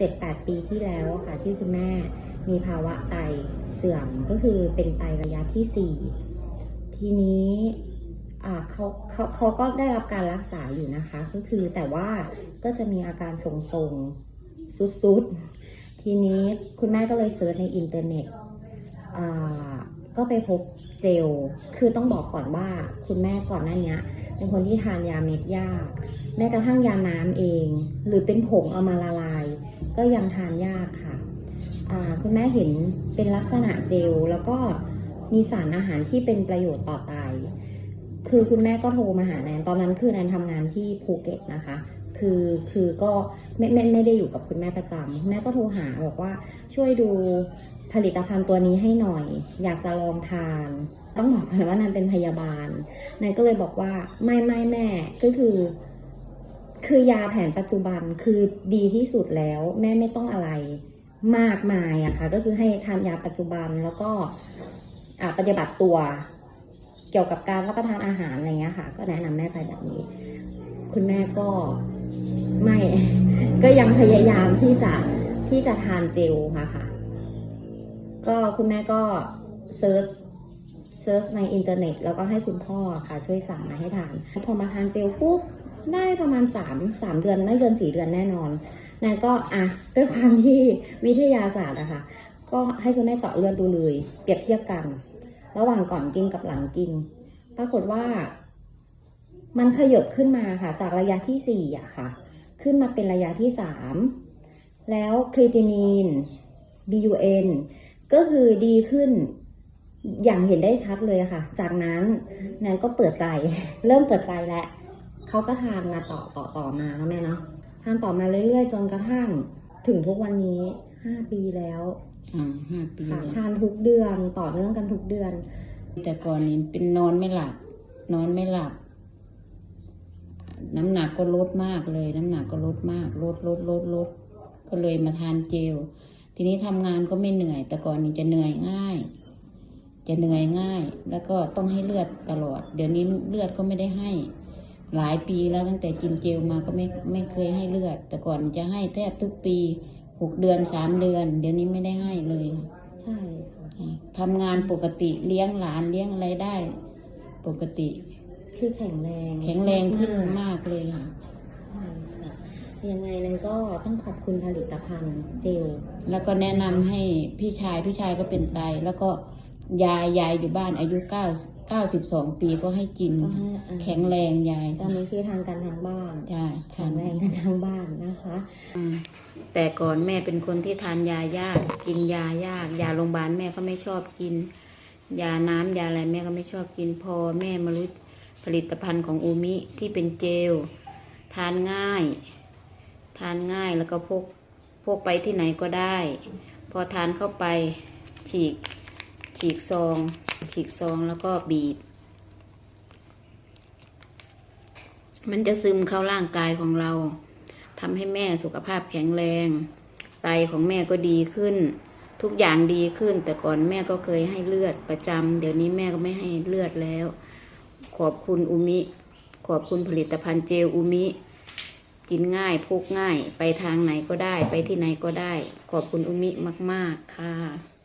7-8 ปีที่แล้วอะค่ะที่คุณแม่มีภาวะไตเสื่อมก็คือเป็นไตระยะที่ 4 ทีนี้เขาเขาเขาก็ได้รับการรักษาอยู่นะคะ ก็คือแต่ว่าก็จะมีอาการทรงๆสุดๆ ทีนี้คุณแม่ก็เลยเซิร์ชในอินเทอร์เน็ตก็ไปพบเจล คือต้องบอกก่อนว่าคุณแม่ก่อนหน้านี้เป็นคนที่ทานยาเม็ดยาก แม้กระทั่งยาน้ำเอง หรือเป็นผงเอามาละลาย ก็ยังทานยากค่ะคุณแม่เห็นเป็นลักษณะเจลแล้วก็มีสารอาหารที่เป็นประโยชน์ต่อไตคือคุณแม่ก็โทรมาหาแนนตอนนั้นคือแนนทำงานที่ภูเก็ตนะคะ คือคือก็ไม่ไม่ไม่ได้อยู่กับคุณแม่ประจำคุณแม่ก็โทรหาบอกว่าช่วยดูผลิตภัณฑ์ตัวนี้ให้หน่อย อยากจะลองทาน ต้องบอกก่อนว่าแนนเป็นพยาบาลแนนก็เลยบอกว่าไม่ไม่แม่ก็คือ คือยาแผนปัจจุบันคือดีที่สุดแล้ว แม่ไม่ต้องอะไรมากมายอะค่ะ ก็คือให้ทานยาปัจจุบันแล้วก็ปฏิบัติตัวเกี่ยวกับการรับประทานอาหารอะไรเงี้ยค่ะ ก็แนะนำแม่ไปแบบนี้ คุณแม่ก็ไม่ ก็ยังพยายามที่จะที่จะทานเจลค่ะค่ะ ก็คุณแม่ก็เซิร์ชเซิร์ชในอินเทอร์เน็ต แล้วก็ให้คุณพ่อค่ะ ช่วยสั่งมาให้ทานพอมาทานเจลปุ๊บ ได้ประมาณสามสามเดือนไม่เกินสี่เดือนแน่นอนนายก็อะด้วยความที่วิทยาศาสตร์อะค่ะ ก็ให้คุณแม่เจาะเลือดดูเลย เปรียบเทียบกัน ระหว่างก่อนกินกับหลังกิน ปรากฏว่า มันขยบขึ้นมาค่ะ จากระยะที่สี่อะค่ะ ขึ้นมาเป็นระยะที่สามแล้วครีตินีน BUN ก็คือดีขึ้นอย่างเห็นได้ชัดเลยค่ะ จากนั้นแนนก็เปิดใจ เริ่มเปิดใจแล้ว เขาก็ทานมาต่อต่อต่อมาแล้วแม่เนาะทานต่อมาเรื่อยๆ จนกระทั่งถึงทุกวันนี้ห้าปีแล้วอ่าห้าปีค่ะแล้วทานทุกเดือนต่อเนื่องกันทุกเดือน แต่ก่อนนี้เป็นนอนไม่หลับ นอนไม่หลับ น้ำหนักก็ลดมากเลย น้ำหนักก็ลดมาก ลดลดลดลดก็เลยมาทานเจล ทีนี้ทำงานก็ไม่เหนื่อย แต่ก่อนนี้จะเหนื่อยง่าย จะเหนื่อยง่าย แล้วก็ต้องให้เลือดตลอด เดี๋ยวนี้เลือดก็ไม่ได้ให้ หลายปีแล้วตั้งแต่กินเจลมาก็ไม่ไม่เคยให้เลือด แต่ก่อนจะให้แทบทุกปีหกเดือนสามเดือน เดี๋ยวนี้ไม่ได้ให้เลย ใช่ค่ะทำงานปกติเลี้ยงหลานเลี้ยงอะไรได้ ปกติ คือแข็งแรง แข็งแรงขึ้นมากมากเลยค่ะใช่ค่ะยังไงนั้นก็ต้องขอบคุณผลิตภัณฑ์เจล แล้วก็แนะนำให้พี่ชายพี่ชายก็เป็นไตแล้วก็ ยายยายอยู่บ้านอายุเก้าเก้าสิบสองปีก็ให้กิน ก็ให้อ่าแข็งแรงยายตอนนี้คือทางการทางบ้านใช่แข็งแรงกันทางบ้านนะคะ แต่ก่อนแม่เป็นคนที่ทานยายาก กินยายาก ยาโรงพยาบาลแม่ก็ไม่ชอบกิน ยาน้ำยาอะไรแม่ก็ไม่ชอบกินพอแม่มารู้ผลิตภัณฑ์ของอูมิที่เป็นเจล ทานง่าย ทานง่ายแล้วก็พกพกไปที่ไหนก็ได้ พอทานเข้าไปฉีก ฉีกซอง ฉีกซองแล้วก็บีบ มันจะซึมเข้าร่างกายของเราทำให้แม่สุขภาพแข็งแรง ไตของแม่ก็ดีขึ้น ทุกอย่างดีขึ้น แต่ก่อนแม่ก็เคยให้เลือดประจำเดี๋ยวนี้แม่ก็ไม่ให้เลือดแล้ว ขอบคุณอุมิ ขอบคุณผลิตภัณฑ์เจลอุมิกินง่ายพกง่าย ไปทางไหนก็ได้ ไปที่ไหนก็ได้ ขอบคุณอุมิมาก ๆ ค่ะ